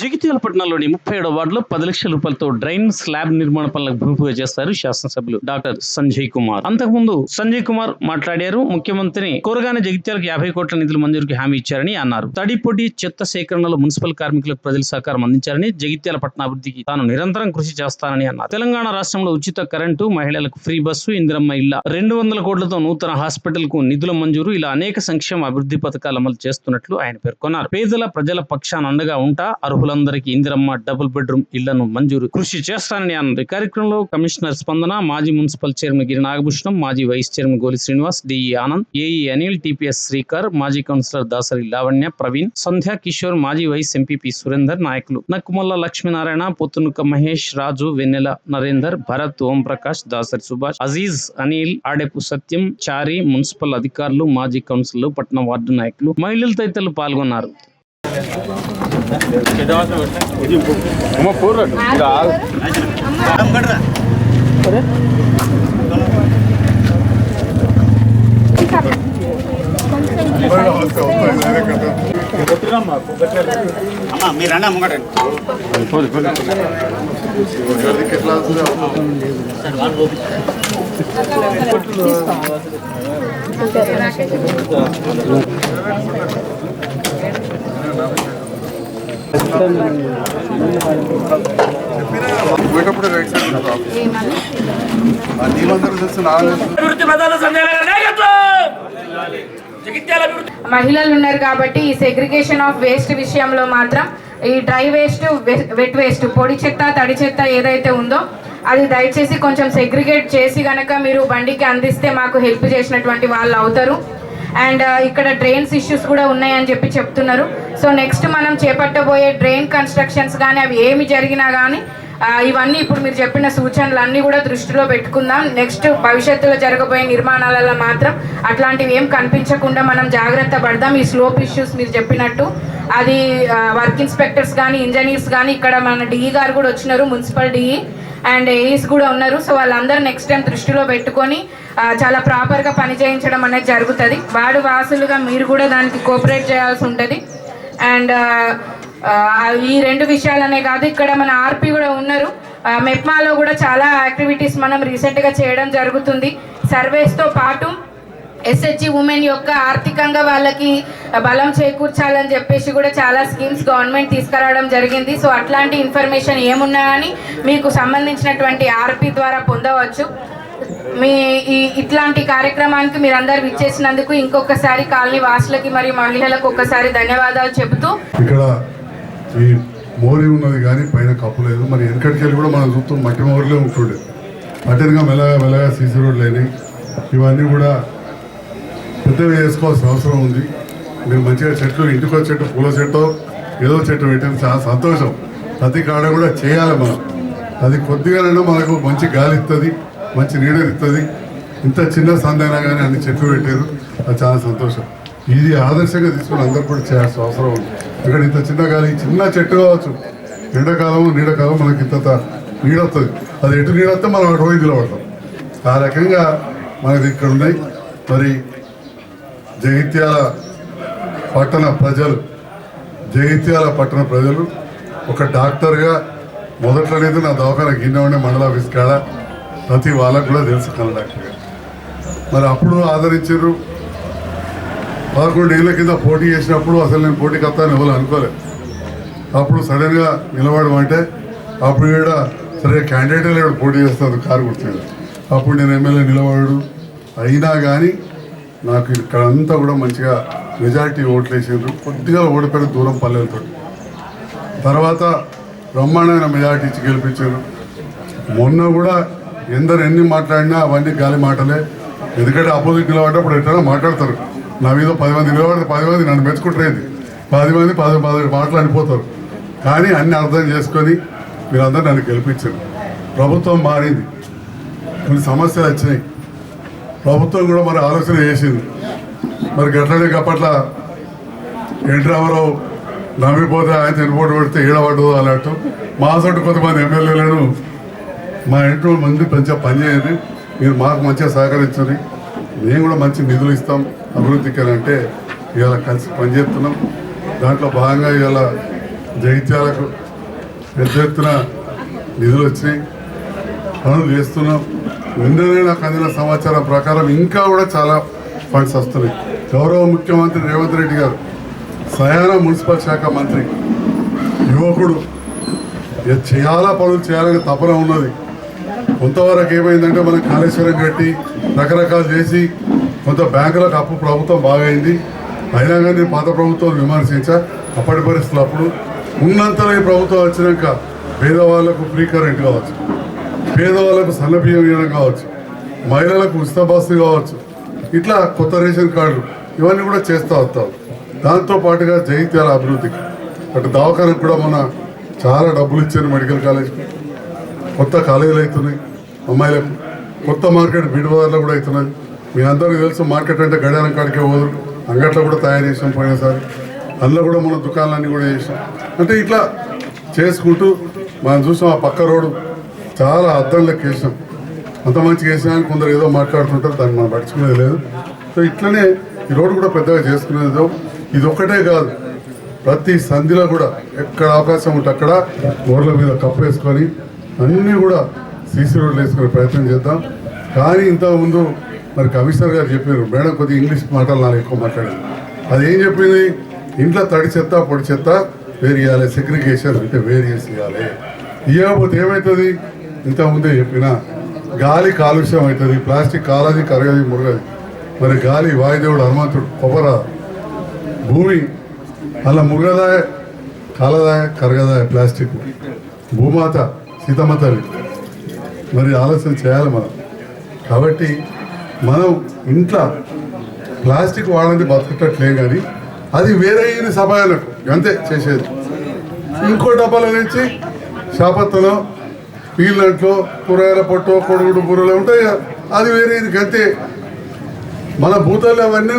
జగిత్యాల పట్టణంలోని ముప్పై ఏడో వార్డులో పది లక్షల రూపాయలతో డ్రైన్ స్లాబ్ నిర్మాణ పనులకు భూమి పూజ చేస్తారు శాసనసభ్యులు డాక్టర్ సంజయ్ కుమార్. అంతకుముందు సంజయ్ కుమార్ మాట్లాడారు. ముఖ్యమంత్రిని కోరగానే జగిత్యాలకు యాభై కోట్ల నిధుల మంజూరుకి హామీ ఇచ్చారని అన్నారు. తడి పొడి చెత్త సేకరణలో మున్సిపల్ కార్మికులకు ప్రజల సహకారం అందించారని జగిత్యాల పట్టణ అభివృద్ధికి తాను నిరంతరం కృషి చేస్తానని అన్నారు. తెలంగాణ రాష్ట్రంలో ఉచిత కరెంటు మహిళలకు ఫ్రీ బస్సు ఇందిరమ్మ ఇళ్ళ రెండు వందల కోట్లతో నూతన హాస్పిటల్కు నిధుల మంజూరు ఇలా అనేక సంక్షేమ అభివృద్ధి పథకాలు అమలు చేస్తున్నట్లు ఆయన పేర్కొన్నారు. పేదల ప్రజల పక్షాన అండగా ఉంటా అర్హులందరికీ ఇందిరమ్మ డబుల్ బెడ్రూమ్ ఇళ్ళను మంజూరు కృషి చేస్తానని అన్నారు ఈ కార్యక్రమంలో కమిషనర్ స్పందన మాజీ మున్సిపల్ చైర్మన్ గిరి నాగభూషణం మాజీ vice chairman Goli Srinivas DE Anand AE Anil TPS Srikar మాజీ కౌన్సిలర్ దాసరి లావణ్య ప్రవీణ్ సంధ్యా కిషోర్ మాజీ వైస్ ఎంపీపీ సురేందర్ నాయకులు నక్కుమల్ల లక్ష్మీనారాయణ పొత్తునుక మహేష్ రాజు వెన్నెల నరేందర్ భరత్ ఓం ప్రకాష్ దాసరి సుభాష్ అజీజ్ అనిల్ ఆడెపు సత్యం చారి మున్సిపల్ అధికారులు మాజీ కౌన్సిలర్లు పట్టణ వార్డు నాయకులు మహిళలు తదితరులు పాల్గొన్నారు. అమ్మా మీరు రండి ముంగట రైట్ సైడ్ ఉంటుంది ఆ నీళ్ళందరూ చూస్తే నాలుగు అభివృద్ధి ప్రధాన సంజయ్ గారి నాయకత్వం జగిత్యాల అభివృద్ధి మహిళలు ఉన్నారు కాబట్టి ఈ సెగ్రిగేషన్ ఆఫ్ వేస్ట్ విషయంలో మాత్రం ఈ డ్రై వేస్ట్ వెట్ వేస్ట్ పొడి చెత్త తడి చెత్త ఏదైతే ఉందో అది దయచేసి కొంచెం సెగ్రిగేట్ చేసి గనక మీరు బండికి అందిస్తే మాకు హెల్ప్ చేసినటువంటి వాళ్ళు అవుతారు. అండ్ ఇక్కడ డ్రైన్స్ ఇష్యూస్ కూడా ఉన్నాయని చెప్పి చెప్తున్నారు. సో నెక్స్ట్ మనం చేపట్టబోయే డ్రైన్ కన్స్ట్రక్షన్స్ కానీ అవి ఏమి జరిగినా కానీ ఇవన్నీ ఇప్పుడు మీరు చెప్పిన సూచనలు అన్నీ కూడా దృష్టిలో పెట్టుకుందాం. నెక్స్ట్ భవిష్యత్తులో జరగబోయే నిర్మాణాలలో మాత్రం అట్లాంటివి ఏం కనిపించకుండా మనం జాగ్రత్త పడదాం. ఈ స్లోప్ ఇష్యూస్ మీరు చెప్పినట్టు అది వర్క్ ఇన్స్పెక్టర్స్ కానీ ఇంజనీర్స్ కానీ ఇక్కడ మన డిఈ గారు కూడా వచ్చినారు మున్సిపల్ డిఈ అండ్ ఏఈస్ కూడా ఉన్నారు. సో వాళ్ళందరూ నెక్స్ట్ టైం దృష్టిలో పెట్టుకొని చాలా ప్రాపర్గా పని చేయించడం అనేది జరుగుతుంది. వాడు వాసులుగా మీరు కూడా దానికి కోఆపరేట్ చేయాల్సి ఉంటుంది. అండ్ ఈ రెండు విషయాలనే కాదు ఇక్కడ మన ఆర్పి కూడా ఉన్నారు. మెప్మాలో కూడా చాలా యాక్టివిటీస్ మనం రీసెంట్గా చేయడం జరుగుతుంది. సర్వేస్తో పాటు ఎస్హెచ్జి ఉమెన్ యొక్క ఆర్థికంగా వాళ్ళకి బలం చేకూర్చాలని చెప్పేసి కూడా చాలా స్కీమ్స్ గవర్నమెంట్ తీసుకురావడం జరిగింది. సో అట్లాంటి ఇన్ఫర్మేషన్ ఏమున్నా కానీ మీకు సంబంధించినటువంటి ఆర్పి ద్వారా పొందవచ్చు. మీ ఈ ఇట్లాంటి కార్యక్రమానికి మీరందరూ విచ్చేసినందుకు ఇంకొకసారి కాలనీ వాసులకి మరియు మహిళలకు ఒక్కసారి ధన్యవాదాలు చెబుతూ ఇక్కడ ఈ మోరి ఉన్నది కానీ పైన కప్పు లేదు. మరి వెనకటికి కూడా మనం చూస్తాం. మట్టి మోరిలే ఉంటుండే. అటెన్గా మెల్లగా మెల్లగా సీసీ రోడ్లు అయినాయి. ఇవన్నీ కూడా పెద్దవి వేసుకోవాల్సిన అవసరం ఉంది. మీరు మంచిగా చెట్లు ఇంటికో చెట్టు పూల చెట్టు ఏదో చెట్టు పెట్టడం చాలా సంతోషం. ప్రతి కాడ కూడా చేయాలి మనం. అది కొద్దిగానైనా మనకు మంచి గాలి ఇస్తుంది మంచి నీడని ఇస్తుంది ఇంత చిన్న సందైనా కానీ అన్ని చెట్లు పెట్టారు. అది చాలా సంతోషం. ఇది ఆదర్శంగా తీసుకుని అందరూ కూడా చేయాల్సిన అవసరం ఉంది. ఇక్కడ ఇంత చిన్న గాలి చిన్న చెట్టు కావచ్చు. ఎండాకాలం నీడకాలం మనకి ఇంత నీడ వస్తుంది అది ఎటు నీడ వస్తే మనం అటు పోయి నిలబడతాం ఆ రకంగా మనకి ఇక్కడ ఉన్నాయి. మరి జగిత్యాల పట్టణ ప్రజలు జగిత్యాల పట్టణ ప్రజలు ఒక డాక్టర్గా మొదట్లోనేది నా దవాఖాన గిన్నె ఉండే మండల ఆఫీస్ కాడ ప్రతి వాళ్ళకు కూడా తెలుసు కన్న డాక్టర్ మరి అప్పుడు ఆదరించారు పదకొండు ఏళ్ళ కింద పోటీ చేసినప్పుడు అసలు నేను పోటీకి వస్తాను ఎవరు అనుకోలేదు. అప్పుడు సడన్గా నిలబడమంటే అప్పుడు ఈడ సరే క్యాండిడేట్ లేడు పోటీ చేస్తాను కారు గుర్తుంది అప్పుడు నేను ఎమ్మెల్యే నిలబడు అయినా కానీ నాకు ఇక్కడ అంతా కూడా మంచిగా మెజారిటీ ఓట్లు వేసారు కొద్దిగా ఓడిపోయిన దూరం పల్లెలతో తర్వాత బ్రహ్మాండమైన మెజారిటీ ఇచ్చి గెలిపించారు మొన్న కూడా ఎందరు ఎన్ని మాట్లాడినా అవన్నీ గాలి మాటలే. ఎందుకంటే అపోజిట్ నిలబడ్డప్పుడు ఎట్లా మాట్లాడతారు. నా మీద పది మంది నిలబడితే పది మంది నన్ను మెచ్చుకుంటారేంది పది మంది పది పది మాటలు అనిపోతారు. కానీ అన్ని అర్థం చేసుకొని మీరందరూ నన్ను గెలిపించారు ప్రభుత్వం మారింది. కొన్ని సమస్యలు వచ్చినాయి. ప్రభుత్వం కూడా మరి ఆలోచన చేసింది. మరి గట్లనే అప్పట్లో ఎన్టీ రామారావు నమ్మిపోతే ఆయన చనిపోటు పెడితే ఈడపడ్డదు అన్నట్టు మా సొంత కొంతమంది ఎమ్మెల్యేలను మా ఇంట్లో మంది మంచిగా పనిచేయండి మీరు మాకు మంచిగా సహకరించండి. మేము కూడా మంచి నిధులు ఇస్తాం అభివృద్ధికి అని అంటే ఇవాళ కలిసి పనిచేస్తున్నాం దాంట్లో భాగంగా ఇవాళ జగిత్యాలకు పెద్ద ఎత్తున నిధులు వచ్చినాయి. పనులు చేస్తున్నాం. నిన్ననే నాకు అందిన సమాచారం ప్రకారం ఇంకా కూడా చాలా ఫండ్స్ వస్తున్నాయి. గౌరవ ముఖ్యమంత్రి రేవంత్ రెడ్డి గారు సయాన మున్సిపల్ శాఖ మంత్రి యువకుడు చేయాలా చాలా పనులు చేయాలని తపన ఉన్నది. కొంతవరకు ఏమైందంటే మనం కాళేశ్వరం కట్టి రకరకాలు చేసి కొంత బ్యాంకులకు అప్పు ప్రభుత్వం బాగైంది. అయినా కానీ పాత ప్రభుత్వం విమర్శించా అప్పటి పరిస్థితులు అప్పుడు ఉన్నంతలో ఈ ప్రభుత్వం వచ్చినాక పేదవాళ్ళకు ఫ్రీ కరెంట్ కావచ్చు. పేదవాళ్ళకు సన్న ఇవ్వడం కావచ్చు మహిళలకు ఉచిత బస్సు కావచ్చు ఇట్లా కొత్త రేషన్ కార్డులు ఇవన్నీ కూడా చేస్తూ వస్తాం. దాంతో పాటుగా జైత్యాల అభివృద్ధికి అటు దవాఖానకు కూడా మన చాలా డబ్బులు ఇచ్చారు మెడికల్ కాలేజ్కి కొత్త కాలేజీలు అవుతున్నాయి అమ్మాయిలకు. కొత్త మార్కెట్ బీడువాడలో కూడా అవుతున్నాయి మీ అందరికీ తెలుసు మార్కెట్ అంటే గడియారం కాడికే పోదు. అంగట్లో కూడా తయారు చేసాం పోయినసారి. అందులో కూడా మన దుకాణాలన్నీ కూడా చేసాం. అంటే ఇట్లా చేసుకుంటూ మనం చూసాం ఆ పక్క రోడ్డు చాలా అద్దం కేసాం. వేసాం అంత మంచి వేసినా కొందరు ఏదో మాట్లాడుతుంటారు దాన్ని మనం పడుచుకునేది లేదు. సో ఇట్లనే ఈ రోడ్డు కూడా పెద్దగా చేసుకునేది ఇది ఒక్కటే కాదు ప్రతి సంధిలో కూడా ఎక్కడ అవకాశం ఉంటే అక్కడ గోర్ల మీద కప్పు వేసుకొని అన్నీ కూడా సీసీ రోడ్లు వేసుకునే ప్రయత్నం చేద్దాం. కానీ ఇంతకుముందు మరి కమిషనర్ గారు చెప్పారు మేడం కొద్దిగా ఇంగ్లీష్ మాటలు నాకు ఎక్కువ మాట్లాడింది అది ఏం చెప్పింది? ఇంట్లో తడి చెత్త పొడి చెత్త వేరు చేయాలి సెగ్రిగేషన్ అంటే వేరు చేసి ఇవ్వాలి ఇవ్వకపోతే ఏమవుతుంది? ఇంతకుముందే చెప్పిన గాలి కాలుష్యం అవుతుంది ప్లాస్టిక్ కాలది కరగది మురగది. మరి గాలి వాయుదేవుడు హనుమంతుడు కొబ్బర భూమి అలా మురగదాయ కాలదాయ కరగదాయ ప్లాస్టిక్. భూమాత సీతమతవి మరి ఆలోచన చేయాలి మనం. కాబట్టి మనం ఇంట్లో ప్లాస్టిక్ వాడంది బతకట్లే కానీ అది వేరే సమయాలకు అంతే చేసేది. ఇంకో డబ్బాలో నుంచి శాపత్తలో పీళ్ళంట్లో కూరగాయల పొట్టు కొడుగుడు బుర్రలు ఉంటాయి. అది వేరే ఇది అంతే మన భూతాలు అవన్నీ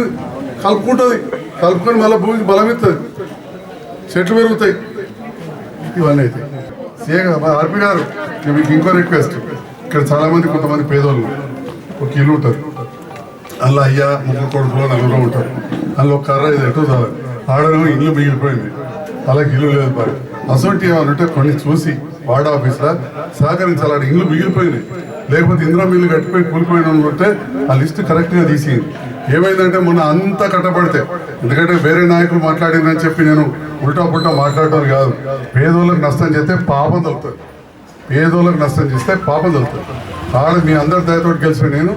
కలుపుకుంటుంది. కలుపుకొని మళ్ళీ భూమికి బలం ఇస్తుంది చెట్లు పెరుగుతాయి. ఇవన్నీ అయితే. సీఏ మా ఆర్పి గారు మీకు ఇంకో రిక్వెస్ట్ ఇక్కడ చాలామంది కొంతమంది పేదోళ్ళు ఒక ఇల్లు ఉంటారు అందులో అయ్యా ముగ్గురు కొడుకులు నలుగురు ఉంటారు. అందులో ఒక కర్ర ఇది ఎటు చాలు ఇల్లు మిగిలిపోయింది. అలాగే ఇల్లు లేదు బాగా అసొంటి ఏమన్నంటే కొన్ని చూసి వార్డ్ ఆఫీస్లో సహకరించాలి ఇల్లు మిగిలిపోయినాయి. లేకపోతే ఇందిరా మిల్లు కట్టిపోయి కూలిపోయిన వాళ్ళు ఉంటే ఆ లిస్ట్ కరెక్ట్గా తీసింది ఏమైందంటే మొన్న అంతా కట్టబడితే ఎందుకంటే వేరే నాయకులు మాట్లాడిందని చెప్పి నేను ఉల్టా పుల్టా మాట్లాడటం కాదు. పేదోళ్ళకి నష్టం చేస్తే పాపం తగ్గుతుంది పేదోళ్ళకి నష్టం చేస్తే పాపం తగ్గుతుంది ఆడ మీ అందరి దయతో గెలిచిన నేను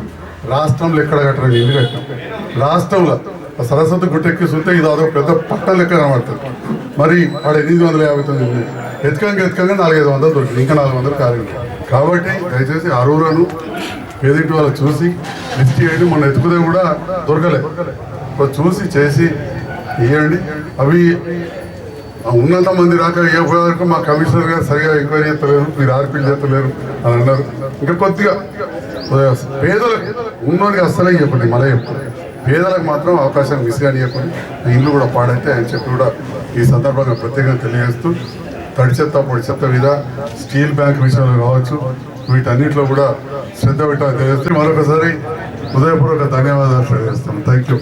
రాష్ట్రంలో ఎక్కడ కట్టరండి ఇల్లు కట్టాం రాష్ట్రంలో ఆ సరస్వతి గుట్టెక్కి చూస్తే ఇది అదొక పెద్ద పట్టం లెక్క కనబడుతుంది. మరి వాడు ఎనిమిది వందల యాభై తొమ్మిది ఉంది ఎత్తుకంగా ఎత్తుకంగా నాలుగైదు వందలు దొరికింది. ఇంకా నాలుగు వందలు కాలేదు. కాబట్టి దయచేసి అరువులను ఎదుటి వాళ్ళు చూసి లిస్ట్ చేయండి మన ఎత్తుకుదే కూడా దొరకలే. చూసి చేసి ఇవ్వండి అవి ఉన్నంత మంది రాక ఏ వరకు మా కమిషనర్ గారు సరిగా ఎంక్వైరీ చేస్తలేరు మీరు ఆర్పీలు చేస్తలేరు అని అన్నారు. ఇంకా కొద్దిగా పేదలకు ఉన్నోడికి అస్సలే చెప్పండి మళ్ళీ చెప్పండి. పేదలకు మాత్రం అవకాశం మిస్ కానీ చెప్పండి ఇల్లు కూడా పాడైతే అని చెప్పి కూడా ఈ సందర్భంగా ప్రత్యేకంగా తెలియజేస్తూ తడి చెత్త పొడి చెత్త మీద స్టీల్ బ్యాంక్ విషయంలో కావచ్చు. వీటన్నిటిలో కూడా శ్రద్ధ పెట్టాలని తెలియజేస్తూ మరొకసారి హృదయపూర్వక ధన్యవాదాలు తెలియజేస్తాం థ్యాంక్ యూ